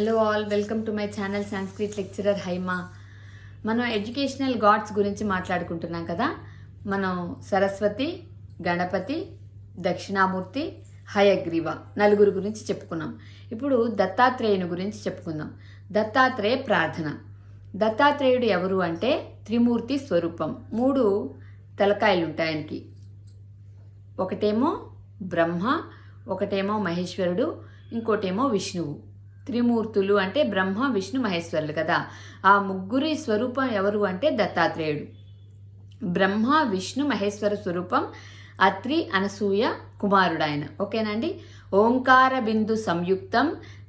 Hello all welcome to my channel Sanskrit lecturer Haima మనం educational God's గురించి మాట్లాడుకుంటున్నాం కదా. మనం సరస్వతి గణపతి దక్షిణామూర్తి హయగ్రీవ నలుగురు గురించి చెప్పుకున్నాం. ఇప్పుడు దత్తాత్రేయుని గురించి చెప్పుకుందాం. దత్తాత్రేయ ప్రార్థన. దత్తాత్రేయుడు ఎవరు అంటే త్రిమూర్తి స్వరూపం. మూడు తలకాయలు ఉంటాయి ఆయనకి. ఒకటేమో బ్రహ్మ ఒకటేమో మహేశ్వరుడు ఇంకోటేమో విష్ణువు. త్రిమూర్తులు అంటే బ్రహ్మ విష్ణు మహేశ్వరులు కదా. ఆ ముగ్గురి స్వరూపం ఎవరు అంటే దత్తాత్రేయుడు. బ్రహ్మ విష్ణు మహేశ్వర స్వరూపం అత్రి అనసూయ కుమారుడు ఆయన ఓకేనండి ఓంకార బిందు సంయుక్తం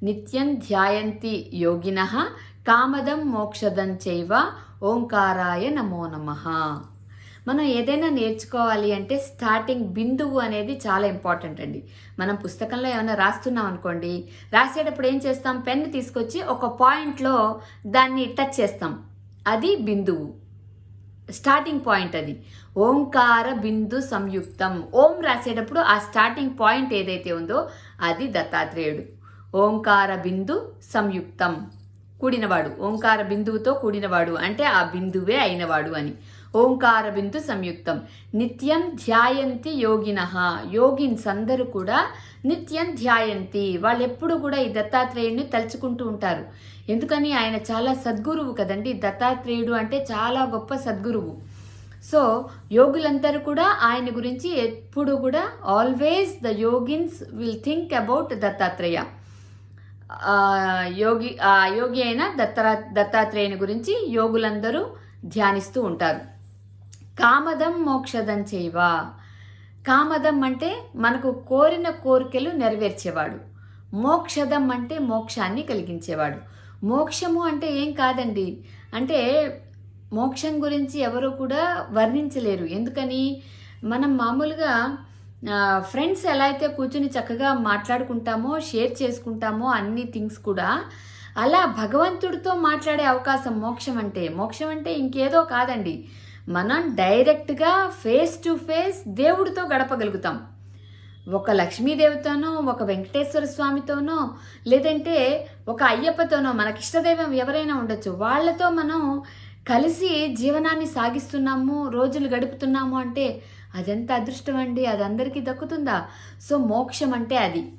నిత్యం ధ్యాయంతి యోగిన కామదం మోక్షదం చైవ ఓంకారాయ నమో నమః. మనం ఏదైనా నేర్చుకోవాలి అంటే స్టార్టింగ్ బిందువు అనేది చాలా ఇంపార్టెంట్ అండి. మనం పుస్తకంలో ఏమైనా రాస్తున్నాం అనుకోండి రాసేటప్పుడు ఏం చేస్తాం? పెన్ తీసుకొచ్చి ఒక పాయింట్లో దాన్ని టచ్ చేస్తాం. అది బిందువు. స్టార్టింగ్ పాయింట్ అది. ఓంకార బిందు సంయుక్తం. ఓం రాసేటప్పుడు ఆ స్టార్టింగ్ పాయింట్ ఏదైతే ఉందో అది దత్తాత్రేయుడు. ఓంకార బిందు సంయుక్తం. కూడినవాడు. ఓంకార బిందువుతో కూడినవాడు. అంటే ఆ బిందువే అయినవాడు అని. ఓంకార బిందు సంయుక్తం. నిత్యం ధ్యాయంతి యోగిన. యోగిన్స్ అందరూ కూడా నిత్యం ధ్యాయంతి. వాళ్ళు ఎప్పుడు కూడా ఈ దత్తాత్రేయుడిని తలుచుకుంటూ ఉంటారు. ఎందుకని? ఆయన చాలా సద్గురువు కదండి. దత్తాత్రేయుడు అంటే చాలా గొప్ప సద్గురువు. సో యోగులందరూ కూడా ఆయన గురించి ఎప్పుడు కూడా always the yogins will think about Dattatreya. యోగి ఆ యోగి అయిన దత్తరా దత్తాత్రేయుని గురించి యోగులందరూ ధ్యానిస్తూ ఉంటారు. కామదం మోక్షదం చేయవా? కామదం అంటే మనకు కోరిన కోరికలు నెరవేర్చేవాడు. మోక్షదం అంటే మోక్షాన్ని కలిగించేవాడు. మోక్షము అంటే ఏం కాదండి. అంటే మోక్షం గురించి ఎవరు కూడా వర్ణించలేరు. ఎందుకని? మనం మామూలుగా ఫ్రెండ్స్ ఎలా అయితే కూర్చుని చక్కగా మాట్లాడుకుంటామో షేర్ చేసుకుంటామో అన్ని థింగ్స్ కూడా అలా భగవంతుడితో మాట్లాడే అవకాశం మోక్షం అంటే. మోక్షం అంటే ఇంకేదో కాదండి. మనం డైరెక్ట్గా ఫేస్ టు ఫేస్ దేవుడితో గడపగలుగుతాం. ఒక లక్ష్మీదేవితోనో ఒక వెంకటేశ్వర స్వామితోనో లేదంటే ఒక అయ్యప్పతోనో మనకిష్టదైవం ఎవరైనా ఉండొచ్చు. వాళ్ళతో మనం కలిసి జీవనాన్ని సాగిస్తున్నాము రోజులు గడుపుతున్నాము అంటే అదెంత అదృష్టం అండి? అది అందరికీ దక్కుతుందా? సో మోక్షం అంటే అది.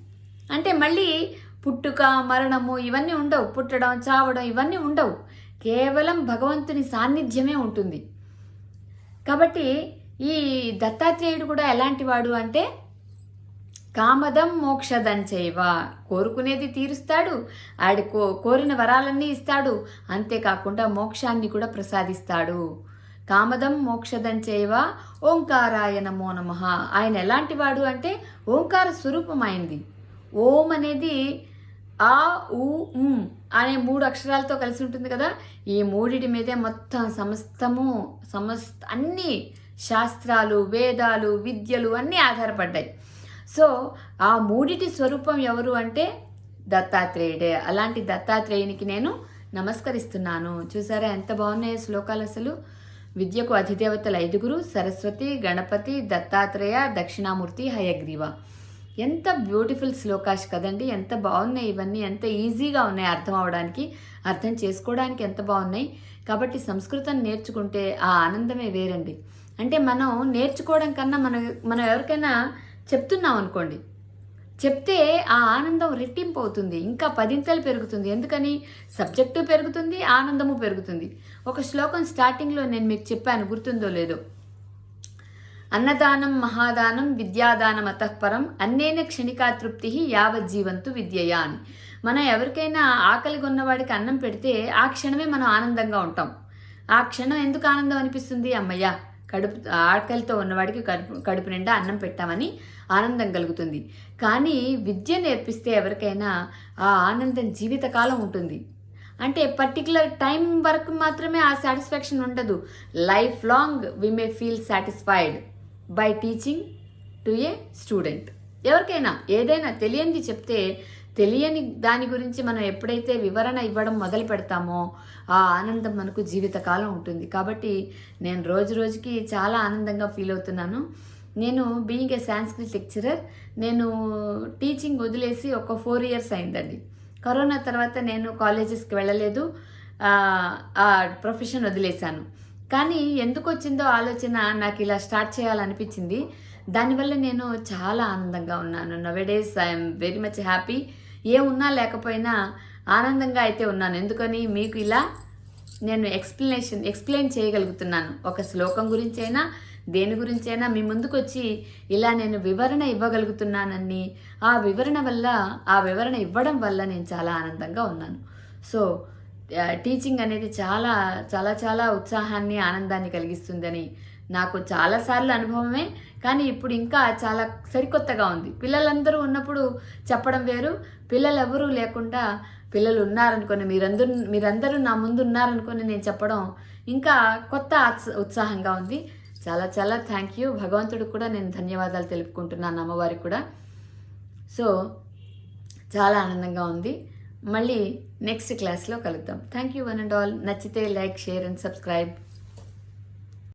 అంటే మళ్ళీ పుట్టుక మరణము ఇవన్నీ ఉండవు. పుట్టడం చావడం ఇవన్నీ ఉండవు. కేవలం భగవంతుని సాన్నిధ్యమే ఉంటుంది. కాబట్టి ఈ దత్తాత్రేయుడు కూడా ఎలాంటి వాడు అంటే కామదం మోక్షదం చేయవ. కోరుకునేది తీరుస్తాడు ఆడి కో కోరిన వరాలన్నీ ఇస్తాడు. అంతేకాకుండా మోక్షాన్ని కూడా ప్రసాదిస్తాడు. కామదం మోక్షదం చేయవ. ఓంకారాయ నమో నమ. ఆయన ఎలాంటి వాడు అంటే ఓంకార స్వరూపం అయింది ఓం అనేది ఆ ఊ అనే మూడు అక్షరాలతో కలిసి ఉంటుంది కదా? ఈ మూడిటి మీదే మొత్తం సమస్తము సమస్త అన్ని శాస్త్రాలు వేదాలు విద్యలు అన్నీ ఆధారపడ్డాయి. సో ఆ మూడిటి స్వరూపం ఎవరు అంటే దత్తాత్రేయుడే. అలాంటి దత్తాత్రేయునికి నేను నమస్కరిస్తున్నాను. చూసారా ఎంత బాగున్నాయి శ్లోకాలు అసలు? విద్యకు అధిదేవతలు ఐదుగురు సరస్వతి గణపతి దత్తాత్రేయ దక్షిణామూర్తి హయగ్రీవ. ఎంత బ్యూటిఫుల్ శ్లోకాష్ కదండి ఎంత బాగున్నాయి ఇవన్నీ ఎంత ఈజీగా ఉన్నాయి అర్థం అవడానికి అర్థం చేసుకోవడానికి ఎంత బాగున్నాయి. కాబట్టి సంస్కృతం నేర్చుకుంటే ఆ ఆనందమే వేరండి. అంటే మనం నేర్చుకోవడం కన్నా మనం మనం ఎవరికైనా చెప్తున్నాం అనుకోండి చెప్తే ఆ ఆనందం రెట్టింపు అవుతుంది ఇంకా పదింతలు పెరుగుతుంది. ఎందుకని? సబ్జెక్టు పెరుగుతుంది ఆనందము పెరుగుతుంది. ఒక శ్లోకం స్టార్టింగ్లో నేను మీకు చెప్పాను గుర్తుందో లేదో. అన్నదానం మహాదానం విద్యాదానం అతఃపరం అన్నేన క్షణికాతృప్తి యావజ్జీవంతు విద్యయా అని. మనం ఎవరికైనా ఆకలి ఉన్నవాడికి అన్నం పెడితే ఆ క్షణమే మనం ఆనందంగా ఉంటాం. ఆ క్షణం ఎందుకు ఆనందం అనిపిస్తుంది అమ్మయ్య? కడుపు ఆకలితో ఉన్నవాడికి కడుపు కడుపు నిండా అన్నం పెట్టామని ఆనందం కలుగుతుంది. కానీ విద్య నేర్పిస్తే ఎవరికైనా ఆ ఆనందం జీవితకాలం ఉంటుంది. అంటే పర్టికులర్ టైం వరకు మాత్రమే ఆ సాటిస్ఫాక్షన్ ఉండదు. Life long we may feel satisfied. By teaching to a student ఎవరికైనా ఏదైనా తెలియనిది చెప్తే తెలియని దాని గురించి మనం ఎప్పుడైతే వివరణ ఇవ్వడం మొదలు పెడతామో ఆ ఆనందం మనకు జీవితకాలం ఉంటుంది. కాబట్టి నేను రోజు రోజుకి చాలా ఆనందంగా ఫీల్ అవుతున్నాను. నేను బీయింగ్ ఏ సాంస్క్రిట్ లెక్చరర్ నేను టీచింగ్ వదిలేసి ఒక ఫోర్ ఇయర్స్ అయిందండి. కరోనా తర్వాత నేను కాలేజెస్కి వెళ్ళలేదు. ఆ ప్రొఫెషన్ వదిలేశాను. కానీ ఎందుకు వచ్చిందో ఆలోచన నాకు ఇలా స్టార్ట్ చేయాలనిపించింది. దానివల్ల నేను చాలా ఆనందంగా ఉన్నాను. Nowadays I'm very much happy ఏ ఉన్నా లేకపోయినా ఆనందంగా అయితే ఉన్నాను. ఎందుకని? మీకు ఇలా నేను ఎక్స్ప్లెనేషన్ ఎక్స్ప్లెయిన్ చేయగలుగుతున్నాను. ఒక శ్లోకం గురించైనా దేని గురించైనా మీ ముందుకు వచ్చి ఇలా నేను వివరణ ఇవ్వగలుగుతున్నానని ఆ వివరణ వల్ల ఆ వివరణ ఇవ్వడం వల్ల నేను చాలా ఆనందంగా ఉన్నాను. సో టీచింగ్ అనేది చాలా చాలా చాలా ఉత్సాహాన్ని ఆనందాన్ని కలిగిస్తుందని నాకు చాలాసార్లు అనుభవమే. కానీ ఇప్పుడు ఇంకా చాలా సరికొత్తగా ఉంది. పిల్లలందరూ ఉన్నప్పుడు చెప్పడం వేరు. పిల్లలు ఎవరూ లేకుండా పిల్లలు ఉన్నారనుకొని మీరందరూ మీరందరూ నా ముందు ఉన్నారనుకొని నేను చెప్పడం ఇంకా కొత్త ఆత్స- ఉత్సాహంగా ఉంది. చాలా చాలా థ్యాంక్ యూ భగవంతుడికి కూడా నేను ధన్యవాదాలు తెలుపుకుంటున్నాను అమ్మవారికి కూడా. సో చాలా ఆనందంగా ఉంది. మళ్ళీ నెక్స్ట్ క్లాస్లో కలుద్దాం. Thank you one and all నచ్చితే లైక్ షేర్ అండ్ సబ్స్క్రైబ్